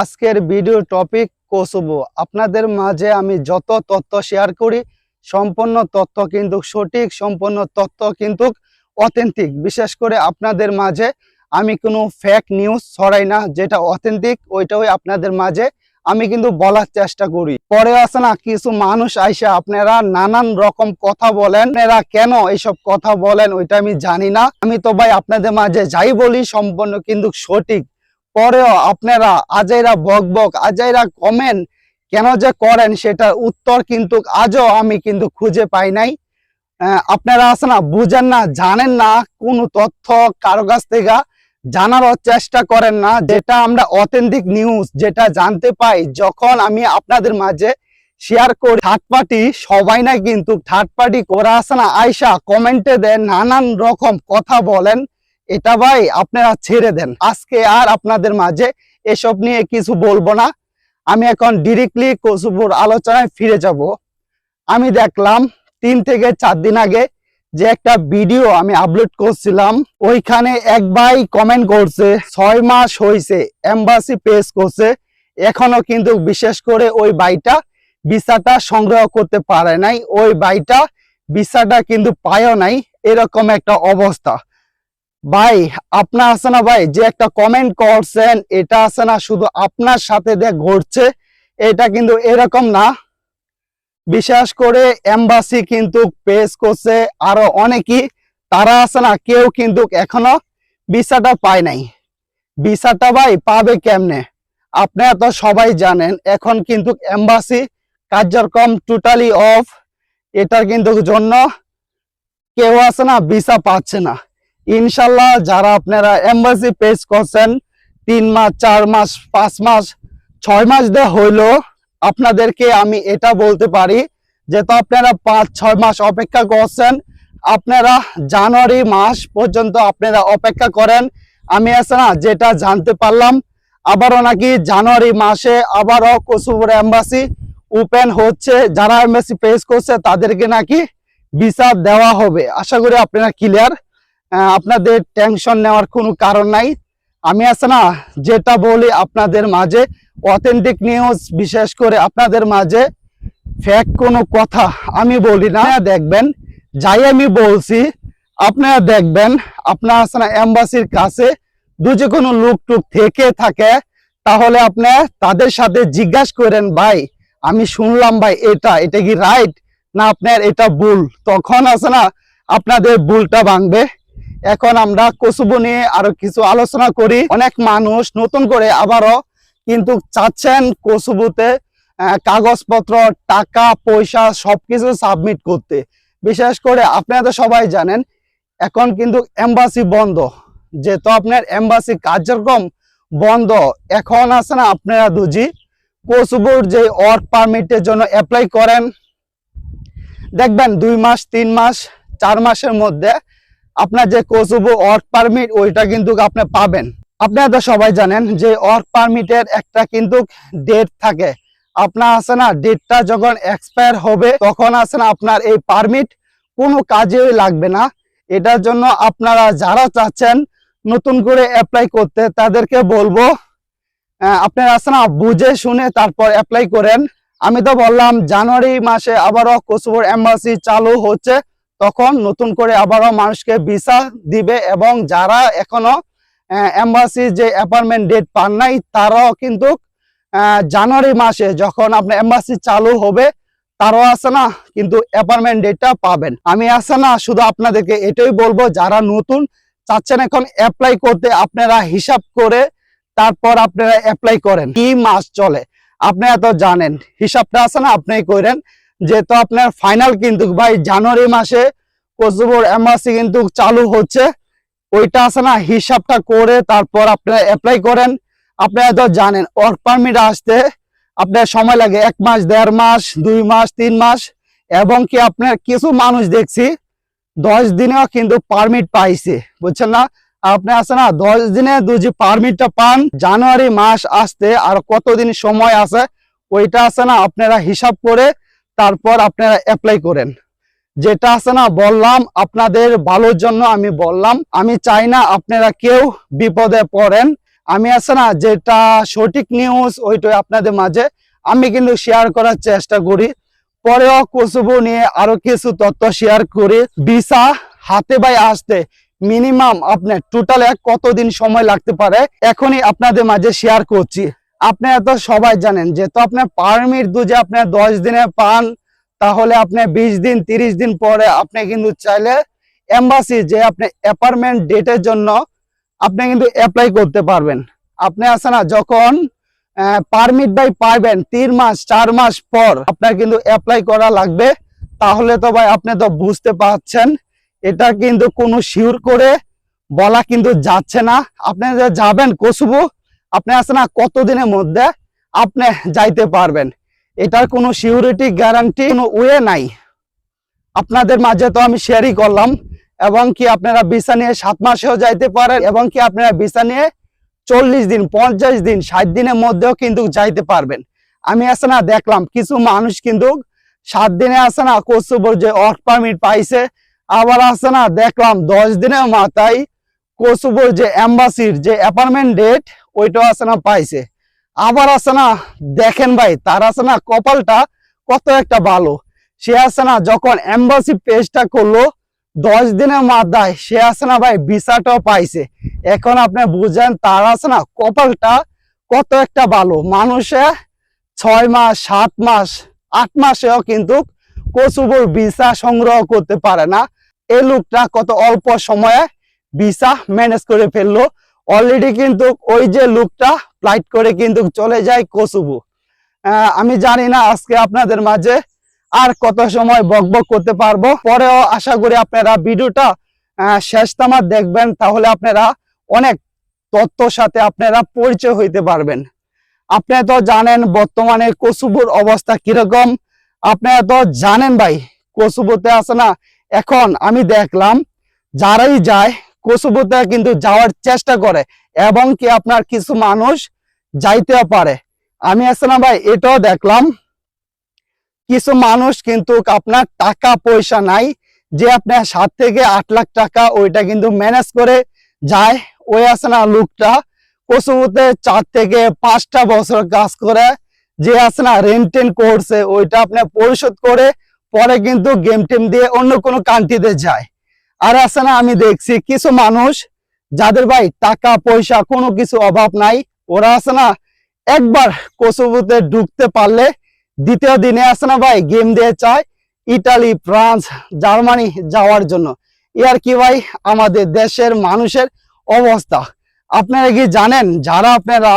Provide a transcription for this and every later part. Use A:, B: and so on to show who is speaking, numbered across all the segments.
A: আজকের video topic Kosovo আপনাদের মাঝে আমি যত তথ্য শেয়ার করি, সম্পূর্ণ তথ্য কিন্তু সঠিক, সম্পূর্ণ তথ্য কিন্তু অথেন্টিক বিশেষ করে আপনাদের মাঝে আমি কোনো ফেক নিউজ ছড়াই না, যেটা অথেন্টিক ওইটাই আপনাদের মাঝে আমি কিন্তু বলার চেষ্টা করি। পরে আছে না, কিছু মানুষ আইসে আপনারা নানান রকম কথা বলেন। আপনারা কেন এইসব কথা বলেন, ওইটা আমি জানি না। আমি তো ভাই আপনাদের মাঝে যাই বলি, সম্পূর্ণ কিন্তু সঠিক। পরেও আপনারা আজাইরা বক বক, আজাইরা কমেন্ট কেন যে করেন সেটার উত্তর কিন্তু আজও আমি কিন্তু খুঁজে পাই নাই। আপনারা আছে না, বুঝেন না, জানেন না, কোন তথ্য কারও কাছ থেকে জানারও চেষ্টা করেন না। যেটা আমরা অথেন্টিক নিউজ যেটা জানতে পাই, যখন আমি আপনাদের মাঝে শেয়ার করি থার্ড পার্টি সবাই না কিন্তু থার্ড পার্টি করা আছে না আয়সা কমেন্টে দেন, নানান রকম কথা বলেন। এটা ভাই আপনারা ছেড়ে দেন। আজকে আর আপনাদের মাঝে এসব নিয়ে কিছু বলব না। আমি এখন ডিরেক্টলি কসুপুর আলোচনায় ফিরে যাব। আমি দেখলাম তিন থেকে চার দিন আগে যে একটা ভিডিও আমি আপলোড করছিলাম, ওইখানে এক ভাই কমেন্ট করছে, ছয় মাস হয়েছে এম্বাসি পেস করছে, এখনও কিন্তু বিশেষ করে ওই বাইটা ভিসাটা সংগ্রহ করতে পারে নাই, ওই বাইটা ভিসাটা কিন্তু পায়ও নাই, এরকম একটা অবস্থা। ভাই আপনার আছে না ভাই? যে একটা কমেন্ট করছেন, এটা আছে না, শুধু আপনার সাথে দেখ ঘটছে। এটা কিন্তু এরকম না। বিশেষ করে এম্বাসি কিন্তু পেশ করছে আরও অনেকেই। তারা আছে না, কেউ কিন্তু এখনও ভিসাটা পায় নাই। ভিসাটা ভাই পাবে কেমনে? আপনারা তো সবাই জানেন, এখন কিন্তু এম্বাসি কার্যক্রম টোটালি অফ এটার কিন্তু জন্য কেউ আছে না, ভিসা পাচ্ছে না। ইনশাল্লাহ যারা আপনারা এম্বাসি পেজ করছেন, তিন মাস, চার মাস, পাঁচ মাস, ছয় মাস দে হইল, আপনাদেরকে আমি এটা বলতে পারি যে তো আপনারা পাঁচ, ছয় মাস অপেক্ষা করছেন, আপনারা জানুয়ারি মাস পর্যন্ত আপনারা অপেক্ষা করেন। আমি আছে না, যেটা জানতে পারলাম, আবারও নাকি জানুয়ারি মাসে আবারও কসুপুর এম্বাসি ওপেন হচ্ছে। যারা এম্বাসি পেজ করছে, তাদেরকে নাকি ভিসা দেওয়া হবে। আশা করি আপনারা ক্লিয়ার আপনাদের টেনশন নেওয়ার কোনো কারণ নাই। আমি আছে না, যেটা বলি আপনাদের মাঝে অথেন্টিক নিউজ বিশেষ করে আপনাদের মাঝে ফ্যাক কোনো কথা আমি বলি না। দেখবেন, যাই আমি বলছি, আপনারা দেখবেন, আপনার আছে না এম্বাসির কাছে দু যে কোনো লোক টুক থেকে থাকে, তাহলে আপনি তাদের সাথে জিজ্ঞাসা করেন, ভাই, আমি শুনলাম ভাই এটা এটা কি রাইট না, আপনার এটা ভুল। তখন আছে না, আপনাদের ভুলটা ভাঙবে। এখন আমরা কসুবু নিয়ে আরও কিছু আলোচনা করি। অনেক মানুষ নতুন করে আবারও কিন্তু চাচ্ছেন কসুবুতে কাগজপত্র, টাকা, পয়সা সবকিছু সাবমিট করতে। বিশেষ করে আপনারা তো সবাই জানেন, এখন কিন্তু এম্বাসি বন্ধ। যেহেতু আপনার এম্বাসি কার্যক্রম বন্ধ, এখন আছে না আপনারা দুজি। কসুবুর যে ওয়ার্ক পারমিটের জন্য অ্যাপ্লাই করেন, দেখবেন দুই মাস, তিন মাস, চার মাসের মধ্যে আপনার যে কসুবু ওয়ার্ক পারমিট ওইটা কিন্তু আপনি পাবেন। আপনারা তো সবাই জানেন যে ওয়ার্ক পারমিটের একটা কিন্তু ডেট থাকে। আপনার আছে না ডেটটা যখন এক্সপায়ার হবে, তখন আছে না আপনার এই পারমিট কোনো কাজেই লাগবে না। এটার জন্য আপনারা যারা চাচ্ছেন নতুন করে অ্যাপ্লাই করতে, তাদেরকে বলব আপনারা আছে না বুঝে শুনে তারপর অ্যাপ্লাই করেন। আমি তো বললাম, জানুয়ারি মাসে আবারও কসুবুর এম্বাসি চালু হচ্ছে। তখন নতুন করে আবারও মানুষকে ভিসা দিবে এবং যারা এখনও এম্বাসি যে অ্যাপয়েন্টমেন্ট ডেট পান নাই, তারাও কিন্তু জানুয়ারি মাসে যখন আপনার এম্বাসি চালু হবে, তারাও আছে না, কিন্তু অ্যাপয়েন্টমেন্ট ডেটটা পাবেন। আমি আছে না, শুধু আপনাদেরকে এটাই বলব, যারা নতুন চাচ্ছেন এখন অ্যাপ্লাই করতে, আপনারা হিসাব করে তারপর আপনারা অ্যাপ্লাই করেন। কি মাস চলে? আপনারা তো জানেন, হিসাবটা আছে না আপনি করেন যেহেতু আপনার ফাইনাল কিন্তু, ভাই, জানুয়ারি মাসে কোচবিহার এম্বাসি কিন্তু চালু হচ্ছে। ওইটা আছে না, হিসাবটা করে তারপর আপনারা অ্যাপ্লাই করেন। আপনারা তো জানেন ওয়ার্ক পারমিট আসতে আপনার সময় লাগে এক মাস, দেড় মাস, দুই মাস, তিন মাস। এবং কি আপনার কিছু মানুষ দেখছি, দশ দিনেও কিন্তু পারমিট পাইছে, বুঝছেন না? আপনি আছে না, দশ দিনে দুজি পারমিটটা পান, জানুয়ারি মাস আসতে আর কতদিন সময় আছে, ওইটা আছে না, আপনারা হিসাব করে তারপর আপনারা অ্যাপ্লাই করেন। যেটা আছে না, বললাম, আপনাদের ভালোর জন্য আমি বললাম। আমি চাই না আপনারা কেউ বিপদে পড়েন। আমি আছে না, যেটা সঠিক নিউজ ওইটাই আপনাদের মাঝে। আমি কিন্তু শেয়ার করার চেষ্টা করি। পরেও কোসোভো নিয়ে আরও কিছু তথ্য শেয়ার করি। ভিসা হাতে বাই আসতে মিনিমাম আপনার টোটাল এক কতদিন সময় লাগতে পারে, এখনই আপনাদের মাঝে শেয়ার করছি। আপনারা তো সবাই জানেন যে তো আপনার পারমিট দুজে আপনার দশ দিনে পান তাহলে আপনি বিশ দিন, তিরিশ দিন পরে আপনি কিন্তু চাইলে এম্বাসি যে আপনি অ্যাপার্টমেন্ট ডেটের জন্য আপনি কিন্তু অ্যাপ্লাই করতে পারবেন। আপনি আছে না, যখন পারমিট বাই পাইবেন তিন মাস, চার মাস পর আপনার কিন্তু অ্যাপ্লাই করা লাগবে। তাহলে তো ভাই আপনি তো বুঝতে পারছেন, এটা কিন্তু কোনো শিওর করে বলা কিন্তু যাচ্ছে না। আপনি যে যাবেন কসুবু আপনি আছে না কতদিনের মধ্যে আপনি যাইতে পারবেন। এটার কোনো সিউরিটি গ্যারান্টি কোনো ওয়ে নাই। আপনাদের মাঝে তো আমি শেয়ারই করলাম, এবং কি আপনারা ভিসা নিয়ে সাত মাসেও যাইতে পারেন, এবং কি আপনারা ভিসা নিয়ে চল্লিশ দিন, পঞ্চাশ দিন, ষাট দিনের মধ্যেও কিন্তু যাইতে পারবেন। আমি আছে না, দেখলাম কিছু মানুষ কিন্তু সাত দিনে আছে না কসুবর যে ওয়ার্ক পারমিট পাইছে, আবার আছে না, দেখলাম দশ দিনের মাথায় কসুবর যে এম্বাসির যে অ্যাপার্টমেন্ট ডেট ওইটাও আছে না পাইছে। আবার আছে না, দেখেন ভাই, তার আছে না কপালটা কত একটা ভালো। সে আছে না যখন এম্বাসি পেজটা করল, দশ দিনের মাথায় সে আছে না ভাই ভিসাটাও পাইছে। এখন আপনি বুঝেন, তার আছে না কপালটা কত একটা ভালো। মানুষে ছয় মাস, সাত মাস, আট মাসেও কিন্তু কচুবর ভিসা সংগ্রহ করতে পারে না। এই লোকটা কত অল্প সময়ে ভিসা ম্যানেজ করে ফেলল। অলরেডি কিন্তু ওই যে লোকটা ফ্লাইট করে কিন্তু চলে যায় কসুবু আমি জানি না আজকে আপনাদের মাঝে আর কত সময় বকবক করতে পারব। পরেও আশা করি আপনারা ভিডিওটা শেষ তামার দেখবেন, তাহলে আপনারা অনেক তথ্যর সাথে আপনারা পরিচয় হইতে পারবেন। আপনারা তো জানেন বর্তমানে কসুবুর অবস্থা কীরকম। আপনারা তো জানেন ভাই কসুবুতে আছে না, এখন আমি দেখলাম, যারাই যায় কসুবুতে কিন্তু যাওয়ার চেষ্টা করে এবং কি আপনার কিছু মানুষ যাইতেও পারে। আমি না ভাই, এটাও দেখলাম। কিছু মানুষ কিন্তু আপনার টাকা পয়সা নাই, যে আপনার সাত থেকে আট লাখ টাকা ওইটা কিন্তু ম্যানেজ করে যায়। ওই আছে না লোকটা, কসুবুতে চার থেকে পাঁচটা বছর কাজ করে, যে আছে না রেন্টেন করছে, ওইটা আপনার পরিশোধ করে পরে কিন্তু গেম টেম দিয়ে অন্য কোনো কান্ট্রিতে যায়। আর আছে না, আমি দেখছি কিছু মানুষ যাদের ভাই টাকা, পয়সা কোনো কিছু অভাব নাই। ওরা আছে না, একবার কোসোভোতে ঢুকতে পারলে দ্বিতীয় দিনে আছে না ভাই, গেম দিয়ে চায় ইটালি, ফ্রান্স, জার্মানি যাওয়ার জন্য। ইয়ার কি ভাই? আমাদের দেশের মানুষের অবস্থা। আপনারা কি জানেন, যারা আপনারা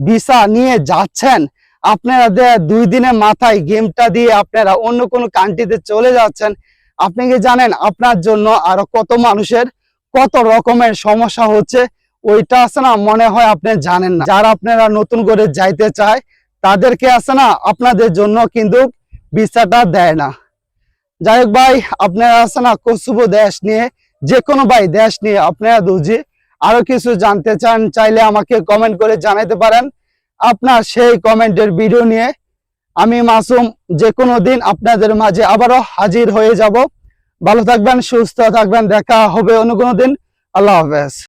A: ভিসা নিয়ে যাচ্ছেন, আপনারা দুই দিনের মাথায় গেমটা দিয়ে আপনারা অন্য কোনো কান্ট্রিতে চলে যাচ্ছেন আপনি কি জানেন আপনার জন্য আরও কত মানুষের কত রকমের সমস্যা হচ্ছে? ওইটা আছে না, মনে হয় আপনি জানেন না। যারা আপনারা নতুন করে যাইতে চায়, তাদেরকে আছে না, আপনাদের জন্য কিন্তু ভিসাটা দেয় না। যাই হোক ভাই, আপনারা আছে না কসুবো দেশ নিয়ে যে কোনো ভাই দেশ নিয়ে আপনারা দুজি আরও কিছু জানতে চান, চাইলে আমাকে কমেন্ট করে জানাতে পারেন। আপনার সেই কমেন্টের ভিডিও নিয়ে আমি মাসুম যে কোনো দিন আপনাদের মাঝে আবারও হাজির হয়ে যাব। ভালো থাকবেন, সুস্থ থাকবেন, দেখা হবে অন্য কোনো দিন। আল্লাহ হাফেজ।